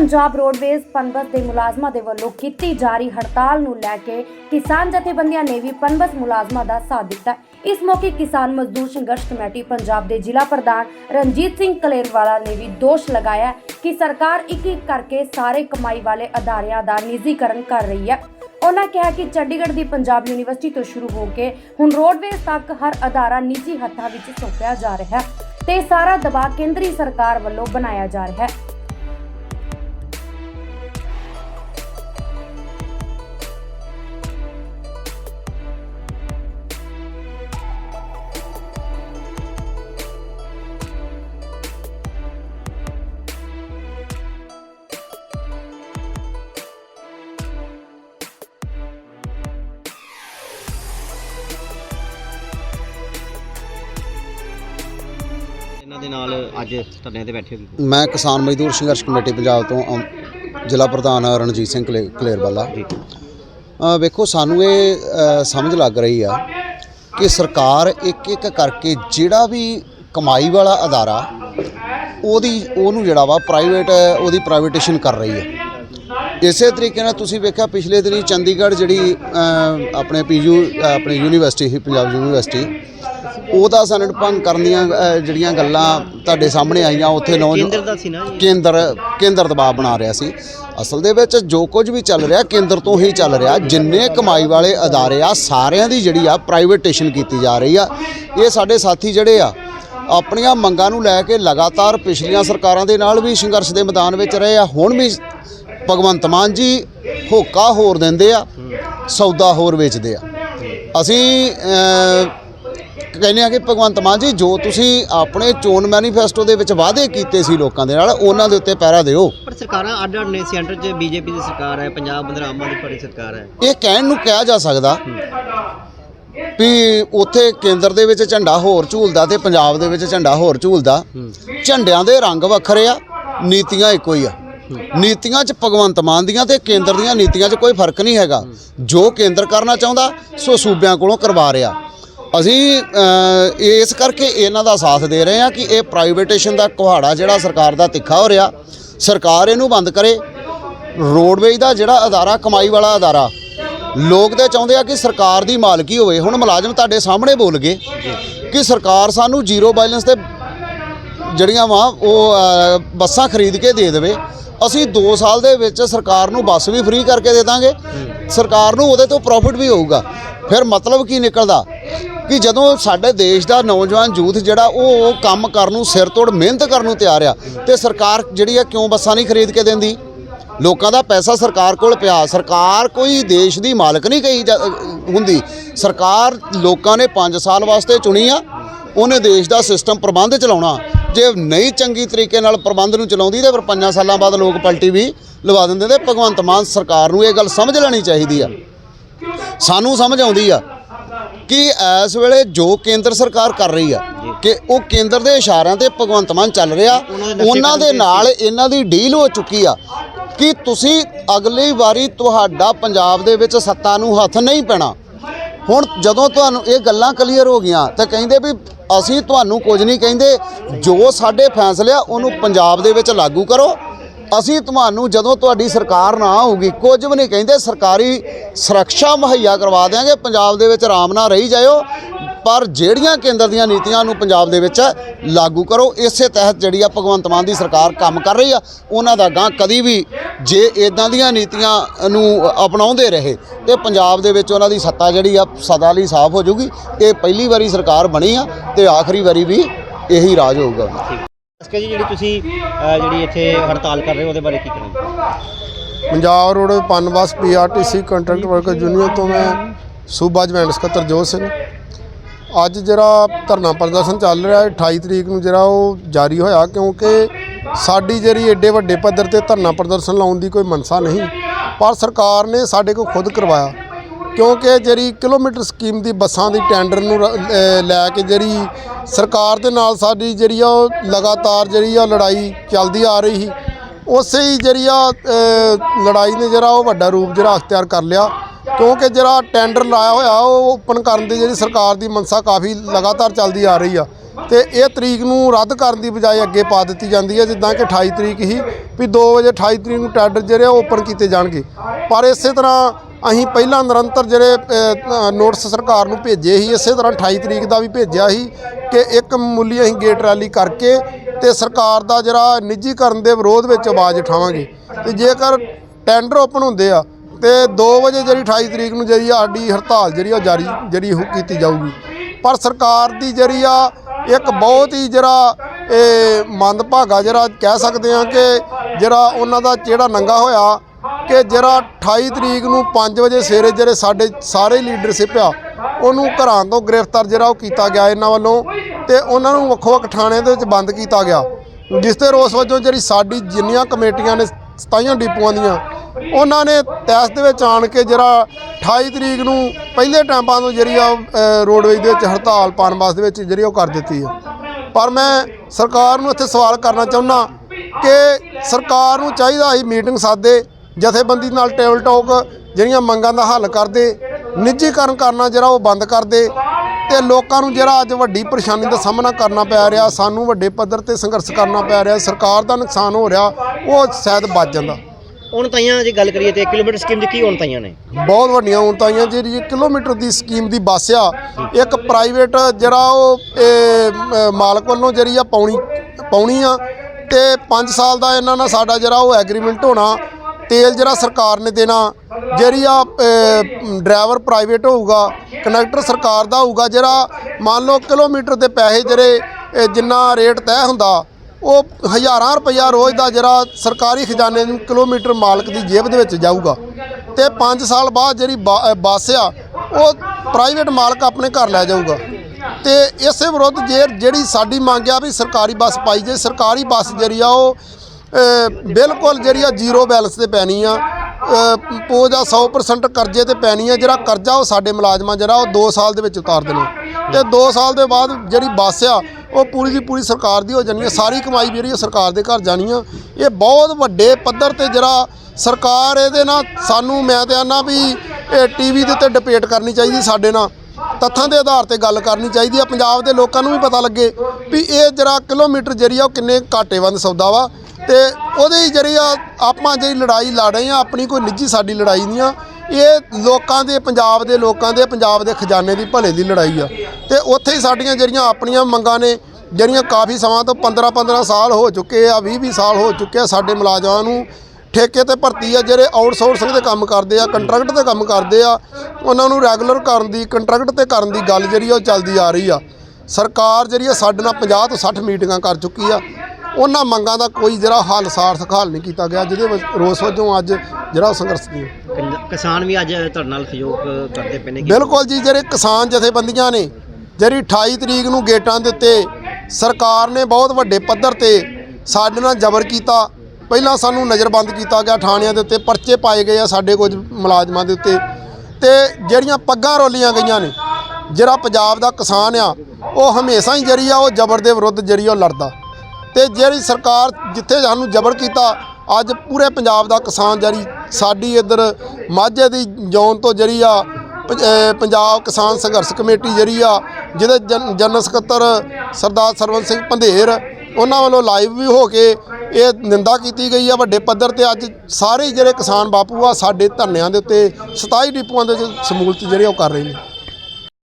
Punjab roadways Punbus ਦੇ ਮੁਲਾਜ਼ਮਾਂ ਦੇ ਵੱਲੋਂ ਕੀਤੀ ਜਾ ਰਹੀ ਹੜਤਾਲ ਨੂੰ ਲੈ ਕੇ ਕਿਸਾਨ ਜਥੇਬੰਦੀਆਂ ਨੇ ਵੀ ਪਨਬਸ ਮੁਲਾਜ਼ਮਾਂ ਦਾ ਸਾਥ ਦਿੱਤਾ। ਇਸ ਮੌਕੇ ਕਿਸਾਨ ਮਜ਼ਦੂਰ ਸੰਘਰਸ਼ ਕਮੇਟੀ ਪੰਜਾਬ ਦੇ ਜ਼ਿਲ੍ਹਾ ਪ੍ਰਧਾਨ ਰਣਜੀਤ ਸਿੰਘ ਕਲੇਰਵਾਲਾ ਨੇ ਵੀ ਦੋਸ਼ ਲਗਾਇਆ ਕਿ ਸਰਕਾਰ ਇੱਕ ਇੱਕ ਕਰਕੇ ਸਾਰੇ ਕਮਾਈ ਵਾਲੇ ਅਦਾਰਿਆਂ ਦਾ ਨਿੱਜੀਕਰਨ ਕਰ ਰਹੀ ਹੈ। ਉਹਨਾਂ ਕਿਹਾ ਕਿ ਚੰਡੀਗੜ੍ਹ ਦੀ ਪੰਜਾਬ ਯੂਨੀਵਰਸਿਟੀ ਤੋਂ ਸ਼ੁਰੂ ਹੋ ਕੇ ਹੁਣ ਰੋਡਵੇਜ਼ ਤੱਕ ਹਰ ਅਦਾਰਾ ਨਿੱਜੀ ਹੱਥਾਂ ਵਿੱਚ ਸੌਂਪਿਆ ਜਾ ਰਿਹਾ ਹੈ ਤੇ ਸਾਰਾ ਦਬਾਅ ਕੇਂਦਰੀ ਸਰਕਾਰ ਵੱਲੋਂ ਬਣਾਇਆ ਜਾ ਰਿਹਾ ਹੈ। ਦੇ ਨਾਲ ਅੱਜ ਧਰਨੇ ਤੇ ਬੈਠੇ ਹੋ ਮੈਂ ਕਿਸਾਨ ਮਜ਼ਦੂਰ ਸੰਘਰਸ਼ ਕਮੇਟੀ ਪੰਜਾਬ ਤੋਂ ਅਮ, ਜ਼ਿਲ੍ਹਾ ਪ੍ਰਧਾਨ ਰਣਜੀਤ ਸਿੰਘ ਕਲੇ- ਕਲੇਰਵਾਲਾ। ਅ, ਵੇਖੋ ਸਾਨੂੰ ਇਹ ਅ, ਸਮਝ ਲੱਗ ਰਹੀ ਆ ਕਿ ਸਰਕਾਰ ਇੱਕ ਇੱਕ ਕਰਕੇ ਜਿਹੜਾ ਵੀ ਕਮਾਈ ਵਾਲਾ ਅਦਾਰਾ ਉਹਦੀ ਉਹਨੂੰ ਜਿਹੜਾ ਵਾ ਪ੍ਰਾਈਵੇਟ ਉਹਦੀ ਪ੍ਰਾਈਵੇਟੇਸ਼ਨ ਕਰ ਰਹੀ ਹੈ ਇਸੇ ਤਰੀਕੇ ਨਾਲ ਤੁਸੀਂ ਵੇਖਿਆ ਪਿਛਲੇ ਦਿਨੀ ਚੰਡੀਗੜ੍ਹ ਜਿਹੜੀ ਅ, ਆਪਣੇ ਪੀਯੂ ਆਪਣੇ ਯੂਨੀਵਰਸਿਟੀ ਸੀ ਪੰਜਾਬ ਯੂਨੀਵਰਸਿਟੀ ਉਹਦਾ ਸਨਦ ਭੰਗ ਕਰਨ ਦੀਆਂ ਅ, ਜਿਹੜੀਆਂ ਗੱਲਾਂ ਤੁਹਾਡੇ ਸਾਹਮਣੇ ਆਈਆਂ ਉੱਥੇ ਨੌ ਕੇਂਦਰ ਦਾ ਸੀ ਨਾ ਜੀ। ਕੇਂਦਰ ਕੇਂਦਰ ਦਬਾਅ ਬਣਾ ਰਿਹਾ ਸੀ। ਅਸਲ ਦੇ ਵਿੱਚ ਜੋ ਕੁਝ ਵੀ ਚੱਲ ਰਿਹਾ ਕੇਂਦਰ ਤੋਂ ਹੀ ਚੱਲ ਰਿਹਾ। ਜਿੰਨੇ ਕਮਾਈ ਵਾਲੇ ਅਦਾਰੇ ਆ ਸਾਰਿਆਂ ਦੀ ਜਿਹੜੀ ਆ ਪ੍ਰਾਈਵੇਟੇਸ਼ਨ ਕੀਤੀ ਜਾ ਰਹੀ ਆ। ਇਹ ਸਾਡੇ ਸਾਥੀ ਜਿਹੜੇ ਆ ਆਪਣੀਆਂ ਮੰਗਾਂ ਨੂੰ ਲੈ ਕੇ ਲਗਾਤਾਰ ਪਿਛਲੀਆਂ ਸਰਕਾਰਾਂ ਦੇ ਨਾਲ ਵੀ ਸੰਘਰਸ਼ ਦੇ ਮੈਦਾਨ ਵਿੱਚ ਰਹੇ ਆ। ਹੁਣ ਵੀ ਭਗਵੰਤ ਮਾਨ ਜੀ ਹੋਕਾ ਹੋਰ ਦਿੰਦੇ ਆ ਸੌਦਾ ਹੋਰ ਵੇਚਦੇ ਆ। ਅਸੀਂ ਕਹਿੰਦੇ ਆ ਕਿ ਭਗਵੰਤ ਮਾਨ ਜੀ ਜੋ ਤੁਸੀਂ ਆਪਣੇ ਚੋਣ ਮੈਨੀਫੈਸਟੋ ਦੇ ਵਿੱਚ ਵਾਅਦੇ ਕੀਤੇ ਸੀ ਲੋਕਾਂ ਦੇ ਨਾਲ ਉਹਨਾਂ ਦੇ ਉੱਤੇ ਪਹਿਰਾ ਦਿਓ। ਪਰ ਸਰਕਾਰਾਂ ਅੱਡ ਅੱਡ ਨੇ ਸੈਂਟਰ 'ਚ ਬੀਜੇਪੀ ਦੀ ਸਰਕਾਰ ਹੈ ਪੰਜਾਬ ਅੰਦਰ ਆਮ ਆਦਮੀ ਪਾਰਟੀ ਸਰਕਾਰ ਹੈ। ਇਹ ਕਹਿਣ ਨੂੰ ਕਿਹਾ ਜਾ ਸਕਦਾ ਵੀ ਉੱਥੇ ਕੇਂਦਰ ਦੇ ਵਿੱਚ ਝੰਡਾ ਹੋਰ ਝੂਲਦਾ ਤੇ ਪੰਜਾਬ ਦੇ ਵਿੱਚ ਝੰਡਾ ਹੋਰ ਝੂਲਦਾ। ਝੰਡਿਆਂ ਦੇ ਰੰਗ ਵੱਖਰੇ ਆ ਨੀਤੀਆਂ ਇੱਕੋ ਹੀ ਆ। ਨੀਤੀਆਂ 'ਚ ਭਗਵੰਤ ਮਾਨ ਦੀਆਂ ਤੇ ਕੇਂਦਰ ਦੀਆਂ ਨੀਤੀਆਂ 'ਚ ਕੋਈ ਫ਼ਰਕ ਨਹੀਂ ਹੈਗਾ। ਜੋ ਕੇਂਦਰ ਕਰਨਾ ਚਾਹੁੰਦਾ ਸੋ ਸੂਬਿਆਂ ਕੋਲੋਂ ਕਰਵਾ ਰਿਹਾ। ਅਸੀਂ ਇਸ ਕਰਕੇ ਇਹਨਾਂ ਦਾ ਸਾਥ ਦੇ ਰਹੇ ਹਾਂ ਕਿ ਇਹ ਪ੍ਰਾਈਵੇਟੇਸ਼ਨ ਦਾ ਕੁਹਾੜਾ ਜਿਹੜਾ ਸਰਕਾਰ ਦਾ ਤਿੱਖਾ ਹੋ ਰਿਹਾ, ਸਰਕਾਰ ਇਹਨੂੰ ਬੰਦ ਕਰੇ। ਰੋਡਵੇਜ ਦਾ ਜਿਹੜਾ ਅਦਾਰਾ, ਕਮਾਈ ਵਾਲਾ ਅਦਾਰਾ, ਲੋਕ ਤੇ ਚਾਹੁੰਦੇ ਆ ਕਿ ਸਰਕਾਰ ਦੀ ਮਾਲਕੀ ਹੋਵੇ। ਹੁਣ ਮੁਲਾਜ਼ਮ ਤੁਹਾਡੇ ਸਾਹਮਣੇ ਬੋਲ ਗਏ ਕਿ ਸਰਕਾਰ ਸਾਨੂੰ ਜ਼ੀਰੋ ਬੈਲੈਂਸ ਤੇ ਜਿਹੜੀਆਂ ਵਾ ਉਹ ਬੱਸਾਂ ਖਰੀਦ ਕੇ ਦੇ ਦੇਵੇ। ਅਸੀਂ 2 ਸਾਲ ਦੇ ਵਿੱਚ ਸਰਕਾਰ ਨੂੰ ਬੱਸ ਵੀ ਫ੍ਰੀ ਕਰਕੇ ਦੇ ਦਾਂਗੇ। ਸਰਕਾਰ ਨੂੰ ਉਹਦੇ ਤੋਂ ਪ੍ਰੋਫਿਟ ਵੀ ਹੋਊਗਾ। ਫਿਰ ਮਤਲਬ ਕੀ ਨਿਕਲਦਾ? ਕਿ ਜਦੋਂ ਸਾਡੇ ਦੇਸ਼ ਦਾ ਨੌਜਵਾਨ ਯੂਥ ਜਿਹੜਾ ਉਹ ਕੰਮ ਕਰਨ ਨੂੰ ਸਿਰ ਤੋੜ, ਮਿਹਨਤ ਕਰਨ ਨੂੰ ਤਿਆਰ ਆ, ਤੇ ਸਰਕਾਰ ਜਿਹੜੀ ਆ ਕਿਉਂ ਬੱਸਾਂ ਨਹੀਂ ਖਰੀਦ ਕੇ ਦਿੰਦੀ? ਲੋਕਾਂ ਦਾ ਪੈਸਾ ਸਰਕਾਰ ਕੋਲ ਪਿਆ, ਸਰਕਾਰ ਕੋਈ ਦੇਸ਼ ਦੀ ਮਾਲਕ ਨਹੀਂ ਕਹੀ ਜਾ- ਹੁੰਦੀ। ਸਰਕਾਰ ਲੋਕਾਂ ਨੇ 5 ਸਾਲ ਵਾਸਤੇ ਚੁਣੀ ਆ, ਉਹਨੇ ਦੇਸ਼ ਦਾ ਸਿਸਟਮ ਪ੍ਰਬੰਧ ਚਲਾਉਣਾ। ਜੇ ਨਹੀਂ ਚੰਗੀ ਤਰੀਕੇ ਨਾਲ ਪ੍ਰਬੰਧ ਨੂੰ ਚਲਾਉਂਦੀ, ਤੇ ਫਿਰ 5 ਸਾਲਾਂ ਬਾਅਦ ਲੋਕ ਪਲਟੀ ਵੀ ਲਵਾ ਦਿੰਦੇ ਤੇ ਭਗਵੰਤ ਮਾਨ ਸਰਕਾਰ ਨੂੰ ਇਹ ਗੱਲ ਸਮਝ ਲੈਣੀ ਚਾਹੀਦੀ ਆ। ਸਾਨੂੰ ਸਮਝ ਆਉਂਦੀ ਆ। ਕਿ ਇਸ ਵੇਲੇ ਜੋ ਕੇਂਦਰ ਸਰਕਾਰ ਕਰ ਰਹੀ ਆ ਕਿ ਉਹ ਕੇਂਦਰ ਦੇ ਇਸ਼ਾਰਿਆਂ ਤੇ ਭਗਵੰਤ ਮਾਨ ਚੱਲ ਰਿਹਾ ਉਹਨਾਂ ਦੇ ਨਾਲ ਇਹਨਾਂ ਦੀ ਡੀਲ ਹੋ ਚੁੱਕੀ ਆ ਕਿ ਤੁਸੀਂ ਅਗਲੀ ਵਾਰੀ ਤੁਹਾਡਾ ਪੰਜਾਬ ਦੇ ਵਿੱਚ ਸੱਤਾ ਨੂੰ ਹੱਥ ਨਹੀਂ ਪੈਣਾ। ਹੁਣ ਜਦੋਂ ਤੁਹਾਨੂੰ ਇਹ ਗੱਲਾਂ ਕਲੀਅਰ ਹੋ ਗਈਆਂ ਤਾਂ ਕਹਿੰਦੇ ਵੀ ਅਸੀਂ ਤੁਹਾਨੂੰ ਕੁਝ ਨਹੀਂ ਕਹਿੰਦੇ ਜੋ ਸਾਡੇ ਫੈਸਲੇ ਆ ਉਹਨੂੰ ਪੰਜਾਬ ਦੇ ਵਿੱਚ ਲਾਗੂ ਕਰੋ। ਅਸੀਂ ਤੁਹਾਨੂੰ ਜਦੋਂ ਤੁਹਾਡੀ ਸਰਕਾਰ ਨਾ ਆਊਗੀ, ਕੁਝ ਵੀ ਨਹੀਂ ਕਹਿੰਦੇ, ਸਰਕਾਰੀ ਸੁਰੱਖਿਆ ਮੁਹੱਈਆ ਕਰਵਾ ਦਿਆਂਗੇ, ਪੰਜਾਬ ਦੇ ਵਿੱਚ ਆਰਾਮ ਨਾਲ ਰਹੀ ਜਾਇਓ, ਪਰ ਜਿਹੜੀਆਂ ਕੇਂਦਰ ਦੀਆਂ ਨੀਤੀਆਂ ਨੂੰ ਪੰਜਾਬ ਦੇ ਵਿੱਚ ਲਾਗੂ ਕਰੋ, ਇਸੇ ਤਹਿਤ ਜਿਹੜੀ ਆ ਭਗਵੰਤ ਮਾਨ ਦੀ ਸਰਕਾਰ ਕੰਮ ਕਰ ਰਹੀ ਆ, ਉਹਨਾਂ ਦਾ ਗਾਂ ਕਦੀ ਵੀ ਜੇ ਇਦਾਂ ਦੀਆਂ ਨੀਤੀਆਂ ਨੂੰ ਅਪਣਾਉਂਦੇ ਰਹੇ, ਤੇ ਪੰਜਾਬ ਦੇ ਵਿੱਚ ਉਹਨਾਂ ਦੀ ਸੱਤਾ ਜਿਹੜੀ ਆ ਸਦਾ ਲਈ ਸਾਫ਼ ਹੋ ਜਾਊਗੀ, ਇਹ ਪਹਿਲੀ ਵਾਰੀ ਸਰਕਾਰ ਬਣੀ ਆ, ਤੇ ਆਖਰੀ ਵਾਰੀ ਵੀ ਇਹੀ ਰਾਜ ਹੋਊਗਾ। ਅਸਕਾ ਜੀ ਜਿਹੜੀ ਤੁਸੀਂ ਅਹ, ਜਿਹੜੀ ਇੱਥੇ ਹੜਤਾਲ ਕਰ ਰਹੇ ਹੋ ਉਹਦੇ ਬਾਰੇ ਕੀ ਕਹਿਣਾ Punjab road Punbus PRTC contract worker union ਤੋਂ ਮੈਂ ਸੂਬਾ ਜੁਆਇੰਟ ਸਕੱਤਰ ਜੋਤ ਸਿੰਘ। ਅੱਜ ਜਿਹੜਾ ਧਰਨਾ ਪ੍ਰਦਰਸ਼ਨ ਚੱਲ ਰਿਹਾ ਹੈ 28 ਤਰੀਕ ਨੂੰ ਜਿਹੜਾ ਉਹ ਜਾਰੀ ਹੋਇਆ ਕਿਉਂਕਿ ਸਾਡੀ ਜਿਹੜੀ ਏਡੇ ਵੱਡੇ ਪੱਧਰ ਤੇ ਧਰਨਾ ਪ੍ਰਦਰਸ਼ਨ ਲਾਉਣ ਦੀ ਕੋਈ ਮਨਸਾ ਨਹੀਂ ਪਰ ਸਰਕਾਰ ਨੇ ਸਾਡੇ ਕੋਲ ਖੁਦ ਕਰਵਾਇਆ। ਕਿਉਂਕਿ ਜਿਹੜੀ ਕਿਲੋਮੀਟਰ ਸਕੀਮ ਦੀ ਬੱਸਾਂ ਦੀ ਟੈਂਡਰ ਨੂੰ ਰ- ਅਹ ਲੈ ਕੇ ਜਿਹੜੀ ਸਰਕਾਰ ਦੇ ਨਾਲ ਸਾਡੀ ਜਿਹੜੀ ਆ ਉਹ ਲਗਾਤਾਰ ਜਿਹੜੀ ਆ ਲੜਾਈ ਚੱਲਦੀ ਆ ਰਹੀ ਸੀ, ਉਸੇ ਹੀ ਜਿਹੜੀ ਆ ਲੜਾਈ ਨੇ ਜਿਹੜਾ ਉਹ ਵੱਡਾ ਰੂਪ ਜਿਹੜਾ ਅਖਤਿਆਰ ਕਰ ਲਿਆ। ਕਿਉਂਕਿ ਜਿਹੜਾ ਟੈਂਡਰ ਲਾਇਆ ਹੋਇਆ, ਉਹ ਓਪਨ ਕਰਨ ਦੀ ਜਿਹੜੀ ਸਰਕਾਰ ਦੀ ਮਨਸਾ ਕਾਫੀ ਲਗਾਤਾਰ ਚੱਲਦੀ ਆ ਰਹੀ ਆ। ਤੇ ਇਹ ਤਰੀਕ ਨੂੰ ਰੱਦ ਕਰਨ ਦੀ ਬਜਾਏ ਅੱਗੇ ਪਾ ਦਿੱਤੀ ਜਾਂਦੀ ਹੈ ਜਿੱਦਾਂ ਕਿ 28 ਤਰੀਕ ਹੀ ਵੀ 2 ਵਜੇ 28 ਤਰੀਕ ਨੂੰ ਟੈਂਡਰ ਜਿਹੜੇ ਓਪਨ ਕੀਤੇ ਜਾਣਗੇ। ਪਰ ਇਸੇ ਤਰ੍ਹਾਂ ਅਸੀਂ ਪਹਿਲਾਂ ਨਿਰੰਤਰ ਜਿਹੜੇ ਅ, ਨੋਟਿਸ ਸਰਕਾਰ ਨੂੰ ਭੇਜੇ ਸੀ ਇਸੇ ਤਰ੍ਹਾਂ 28 ਤਰੀਕ ਦਾ ਵੀ ਭੇਜਿਆ ਸੀ ਕਿ ਇੱਕ ਮੁੱਲੀ ਅਸੀਂ ਗੇਟ ਰੈਲੀ ਕਰਕੇ ਤੇ ਸਰਕਾਰ ਦਾ ਜਿਹੜਾ ਨਿੱਜੀਕਰਨ ਦੇ ਵਿਰੋਧ ਵਿੱਚ ਆਵਾਜ਼ ਉਠਾਵਾਂਗੇ। ਤੇ ਜੇਕਰ ਟੈਂਡਰ ਓਪਨ ਹੁੰਦੇ ਆ ਤੇ 2 ਵਜੇ ਜਿਹੜੀ 28 ਤਰੀਕ ਨੂੰ ਜਿਹੜੀ ਸਾਡੀ ਹੜਤਾਲ ਜਿਹੜੀ ਉਹ ਜਾਰੀ ਜਿਹੜੀ ਉਹ ਕੀਤੀ ਜਾਊਗੀ। ਪਰ ਸਰਕਾਰ ਦੀ ਜਿਹੜੀ ਆ ਇੱਕ ਬਹੁਤ ਹੀ ਜਿਹੜਾ ਇਹ ਮੰਦਭਾਗਾ ਜਿਹੜਾ ਕਹਿ ਸਕਦੇ ਆ ਕਿ ਜਿਹੜਾ ਉਹਨਾਂ ਦਾ ਜਿਹੜਾ ਨੰਗਾ ਹੋਇਆ ਕਿ ਜਿਹੜਾ 28 ਤਰੀਕ ਨੂੰ 5 ਵਜੇ ਸਵੇਰੇ ਜਿਹੜੇ ਸਾਡੇ ਸਾਰੇ ਲੀਡਰਸ਼ਿਪ ਆ ਉਹਨੂੰ ਘਰਾਂ ਤੋਂ ਗ੍ਰਿਫਤਾਰ ਜਿਹੜਾ ਉਹ ਕੀਤਾ ਗਿਆ ਇਹਨਾਂ ਵੱਲੋਂ ਤੇ ਉਹਨਾਂ ਨੂੰ ਵੱਖੋ ਵੱਖ ਥਾਣਿਆਂ ਦੇ ਵਿੱਚ ਬੰਦ ਕੀਤਾ ਗਿਆ। ਜਿਸ ਤੇ ਰੋਸ ਵਜੋਂ ਜਿਹੜੀ ਸਾਡੀ ਜਿੰਨੀਆਂ ਕਮੇਟੀਆਂ ਨੇ 27 ਡਿਪੂਆਂ ਦੀਆਂ ਉਹਨਾਂ ਨੇ ਤੈਸ ਦੇ ਵਿੱਚ ਆਣ ਕੇ ਜਿਹੜਾ 28 ਤਰੀਕ ਨੂੰ ਪਹਿਲੇ ਟਾਈਮਾਂ ਤੋਂ ਜਿਹੜੀ ਆ ਅ, ਰੋਡਵੇਜ਼ ਦੇ ਵਿੱਚ ਹੜਤਾਲ ਪਾਉਣ ਵਾਸਤੇ ਵਿੱਚ ਜਿਹੜੀ ਉਹ ਕਰ ਦਿੱਤੀ ਆ। ਪਰ ਮੈਂ ਸਰਕਾਰ ਨੂੰ ਇੱਥੇ ਸਵਾਲ ਕਰਨਾ ਚਾਹੁੰਦਾ ਕਿ ਸਰਕਾਰ ਨੂੰ ਚਾਹੀਦਾ ਸੀ ਮੀਟਿੰਗ ਸਾਦੇ ਜਥੇਬੰਦੀ ਨਾਲ ਟੇਬਲ ਟਾਕ ਜਿਹੜੀਆਂ ਮੰਗਾਂ ਦਾ ਹੱਲ ਕਰਦੇ ਨਿੱਜੀਕਰਨ ਕਰਨਾ ਜਿਹੜਾ ਉਹ ਬੰਦ ਕਰਦੇ ਤੇ ਲੋਕਾਂ ਨੂੰ ਜਿਹੜਾ ਅੱਜ ਵੱਡੀ ਪਰੇਸ਼ਾਨੀ ਦਾ ਸਾਹਮਣਾ ਕਰਨਾ ਪੈ ਰਿਹਾ ਸਾਨੂੰ ਵੱਡੇ ਪੱਧਰ ਤੇ ਸੰਘਰਸ਼ ਕਰਨਾ ਪੈ ਰਿਹਾ ਸਰਕਾਰ ਦਾ ਨੁਕਸਾਨ ਹੋ ਰਿਹਾ ਉਹ ਸ਼ਾਇਦ ਬਚ ਜਾਂਦਾ। ਹੁਣ ਤਾਈਆਂ ਜੇ ਗੱਲ ਕਰੀਏ ਤੇ 1 ਕਿਲੋਮੀਟਰ ਸਕੀਮ ਦੀ ਕੀ ਹੁਣ ਤਾਈਆਂ ਨੇ? ਬਹੁਤ ਵੱਡੀਆਂ ਉਣਤਾਈਆਂ ਜਿਹੜੀ ਇਹ ਕਿਲੋਮੀਟਰ ਦੀ ਸਕੀਮ ਦੀ ਬੱਸ ਆ ਇੱਕ ਪ੍ਰਾਈਵੇਟ ਜਿਹੜਾ ਉਹ ਮਾਲਕ ਵੱਲੋਂ ਜਿਹੜੀ ਆ ਪਾਉਣੀ ਪਾਉਣੀ ਆ ਤੇ 5 ਸਾਲ ਦਾ ਇਹਨਾਂ ਨਾਲ ਸਾਡਾ ਜਿਹੜਾ ਉਹ ਐਗਰੀਮੈਂਟ ਹੋਣਾ ਤੇਲ ਜਿਹੜਾ ਸਰਕਾਰ ਨੇ ਦੇਣਾ, ਜਿਹੜੀ ਆ ਡਰਾਈਵਰ ਪ੍ਰਾਈਵੇਟ ਹੋਊਗਾ, ਕੰਡਕਟਰ ਸਰਕਾਰ ਦਾ ਹੋਊਗਾ, ਜਿਹੜਾ ਮੰਨ ਲਓ ਕਿਲੋਮੀਟਰ ਦੇ ਪੈਸੇ ਜਿਹੜੇ ਜਿੰਨਾ ਰੇਟ ਤੈਅ ਹੁੰਦਾ, ਉਹ ਹਜ਼ਾਰਾਂ ਰੁਪਈਆ ਰੋਜ਼ ਦਾ ਜਿਹੜਾ ਸਰਕਾਰੀ ਖਜ਼ਾਨੇ ਨੂੰ ਕਿਲੋਮੀਟਰ ਮਾਲਕ ਦੀ ਜੇਬ ਦੇ ਵਿੱਚ ਜਾਊਗਾ। ਤੇ 5 ਸਾਲ ਬਾਅਦ ਜਿਹੜੀ ਬਾ- ਬੱਸ ਆ, ਉਹ ਪ੍ਰਾਈਵੇਟ ਮਾਲਕ ਆਪਣੇ ਘਰ ਲੈ ਜਾਊਗਾ। ਤੇ ਇਸੇ ਵਿਰੁੱਧ ਜੇ, ਜਿਹੜੀ ਸਾਡੀ ਮੰਗ ਆ ਵੀ ਸਰਕਾਰੀ ਬੱਸ ਪਾਈ ਜੇ ਸਰਕਾਰੀ ਬੱਸ ਜਿਹੜੀ ਆ, ਉਹ ਬਿਲਕੁਲ ਜਿਹੜੀ ਆ ਜ਼ੀਰੋ ਬੈਲੈਂਸ ਤੇ ਪੈਣੀ ਆ। ਅ, ਪੋਜ ਆ 100% ਕਰਜ਼ੇ ਤੇ ਪੈਣੀ ਆ। ਜਿਹੜਾ ਕਰਜ਼ਾ ਉਹ ਸਾਡੇ ਮੁਲਾਜ਼ਮਾਂ ਜਿਹੜਾ ਉਹ 2 ਸਾਲ ਦੇ ਵਿੱਚ ਉਤਾਰ ਦੇਣਾ। ਤੇ 2 ਸਾਲ ਦੇ ਬਾਅਦ ਜਿਹੜੀ ਬੱਸ ਆ ਉਹ ਪੂਰੀ ਦੀ ਪੂਰੀ ਸਰਕਾਰ ਦੀ ਹੋ ਜਾਣੀ ਆ। ਸਾਰੀ ਕਮਾਈ ਜਿਹੜੀ ਆ ਸਰਕਾਰ ਦੇ ਘਰ ਜਾਣੀ ਆ। ਇਹ ਬਹੁਤ ਵੱਡੇ ਪੱਧਰ ਤੇ ਜਿਹੜਾ ਸਰਕਾਰ ਇਹਦੇ ਨਾਲ ਸਾਨੂੰ ਮੈਂ ਤੇ ਆਨਾ ਵੀ ਇਹ ਟੀਵੀ ਦੇ ਉੱਤੇ ਡਿਬੇਟ ਕਰਨੀ ਚਾਹੀਦੀ ਸਾਡੇ ਨਾਲ। ਤੱਥਾਂ ਦੇ ਆਧਾਰ ਤੇ ਗੱਲ ਕਰਨੀ ਚਾਹੀਦੀ ਆ। ਪੰਜਾਬ ਦੇ ਲੋਕਾਂ ਨੂੰ ਵੀ ਪਤਾ ਲੱਗੇ ਵੀ ਇਹ ਜਿਹੜਾ ਕਿਲੋਮੀਟਰ ਜਿਹੜੀ ਆ ਉਹ ਕਿੰਨੇ ਘਾਟੇਵੰਦ ਸੌਦਾ ਵਾ। ਤੇ ਉਹਦੇ ਜਿਹੜੀ ਆ, ਆਪਾਂ ਜਿਹੜੀ ਲੜਾਈ ਲੜ ਰਹੇ ਆ, ਆਪਣੀ ਕੋਈ ਨਿੱਜੀ ਸਾਡੀ ਲੜਾਈ ਨਹੀਂ ਆ। ਇਹ ਲੋਕਾਂ ਦੇ, ਪੰਜਾਬ ਦੇ ਲੋਕਾਂ ਦੇ, ਪੰਜਾਬ ਦੇ ਖਜ਼ਾਨੇ ਦੀ ਭਲੇ ਦੀ ਲੜਾਈ ਆ। ਤੇ ਉੱਥੇ ਹੀ ਸਾਡੀਆਂ ਜਿਹੜੀਆਂ ਆਪਣੀਆਂ ਮੰਗਾਂ ਨੇ, ਜਿਹੜੀਆਂ ਕਾਫੀ ਸਮਾਂ ਤੋਂ 15 15 ਸਾਲ ਹੋ ਚੁੱਕੇ ਆ 20 20 ਸਾਲ ਹੋ ਚੁੱਕੇ ਆ ਸਾਡੇ ਮੁਲਾਜ਼ਮਾਂ ਨੂੰ। ਠੇਕੇ ਤੇ ਭਰਤੀ ਆ, ਜਿਹੜੇ ਆਊਟਸੋਰਸਿੰਗ ਦੇ ਕੰਮ ਕਰਦੇ ਆ ਕੰਟਰੈਕਟ ਤੇ ਕੰਮ ਕਰਦੇ ਆ, ਉਹਨਾਂ ਨੂੰ ਰੈਗੂਲਰ ਕਰਨ ਦੀ ਕੰਟਰੈਕਟ ਤੇ ਕਰਨ ਦੀ ਗੱਲ ਜਿਹੜੀ ਆ, ਉਹ ਚੱਲਦੀ ਆ ਰਹੀ ਆ। ਸਰਕਾਰ ਜਿਹੜੀ ਆ, ਸਾਡੇ ਨਾਲ 50 ਤੋਂ 60 ਮੀਟਿੰਗਾਂ ਕਰ ਚੁੱਕੀ ਆ। ਉਹਨਾਂ ਮੰਗਾਂ ਦਾ ਕੋਈ ਜਿਹੜਾ ਹੱਲ ਸਾਰਥਕ ਹੱਲ ਨਹੀਂ ਕੀਤਾ ਗਿਆ ਜਿਹਦੇ ਵਿੱਚ ਰੋਸ ਵਜੋਂ ਅੱਜ ਜਿਹੜਾ ਸੰਘਰਸ਼ ਦੀ ਕਿਸਾਨ ਵੀ ਅੱਜ ਤੁਹਾਡੇ ਨਾਲ ਸਹਿਯੋਗ ਕਰਦੇ ਪਏ ਨੇ ਬਿਲਕੁਲ ਜੀ ਜਿਹੜੇ ਕਿਸਾਨ ਜਥੇਬੰਦੀਆਂ ਨੇ ਜਿਹੜੀ 28 ਤਰੀਕ ਨੂੰ ਗੇਟਾਂ ਦੇ ਉੱਤੇ ਸਰਕਾਰ ਨੇ ਬਹੁਤ ਵੱਡੇ ਪੱਧਰ ਤੇ ਸਾਡੇ ਨਾਲ ਜ਼ਬਰ ਕੀਤਾ। ਪਹਿਲਾਂ ਸਾਨੂੰ ਨਜ਼ਰਬੰਦ ਕੀਤਾ ਗਿਆ ਥਾਣਿਆਂ ਦੇ ਉੱਤੇ ਪਰਚੇ ਪਾਏ ਗਏ ਆ ਸਾਡੇ ਕੁਝ ਮੁਲਾਜ਼ਮਾਂ ਦੇ ਉੱਤੇ। ਤੇ ਜਿਹੜੀਆਂ ਪੱਗਾਂ ਰੋਲੀਆਂ ਗਈਆਂ ਨੇ ਜਿਹੜਾ ਪੰਜਾਬ ਦਾ ਕਿਸਾਨ ਆ ਉਹ ਹਮੇਸ਼ਾ ਹੀ ਜਿਹੜੀ ਆ ਉਹ ਜ਼ਬਰ ਦੇ ਵਿਰੁੱਧ ਜਿਹੜੀ ਉਹ ਲੜਦਾ। ਤੇ ਜਿਹੜੀ ਸਰਕਾਰ ਜਿੱਥੇ ਸਾਨੂੰ ਜ਼ਬਰ ਕੀਤਾ, ਅੱਜ ਪੂਰੇ ਪੰਜਾਬ ਦਾ ਕਿਸਾਨ ਜਿਹੜੀ ਸਾਡੀ ਇੱਧਰ ਮਾਝੇ ਦੀ ਜੌਨ ਤੋਂ ਜਿਹੜੀ ਆ ਪੰਜਾਬ ਕਿਸਾਨ ਸੰਘਰਸ਼ ਕਮੇਟੀ ਜਿਹੜੀ ਆ, ਜਿਹਦੇ ਜਨ- ਜਨਰਲ ਸਕੱਤਰ ਸਰਦਾਰ ਸਰਵਨ ਸਿੰਘ ਪੰਧੇਰ, ਉਹਨਾਂ ਵੱਲੋਂ ਲਾਈਵ ਵੀ ਹੋ ਕੇ ਇਹ ਨਿੰਦਾ ਕੀਤੀ ਗਈ ਆ ਵੱਡੇ ਪੱਧਰ ਤੇ ਅੱਜ ਸਾਰੇ ਜਿਹੜੇ ਕਿਸਾਨ ਬਾਪੂ ਆ, ਸਾਡੇ ਧਰਨਿਆਂ ਦੇ ਉੱਤੇ 27 ਡਿਪੂਆਂ ਦੇ ਸਮੂਲਤ ਜਿਹੜੇ ਉਹ ਕਰ ਰਹੇ ਨੇ।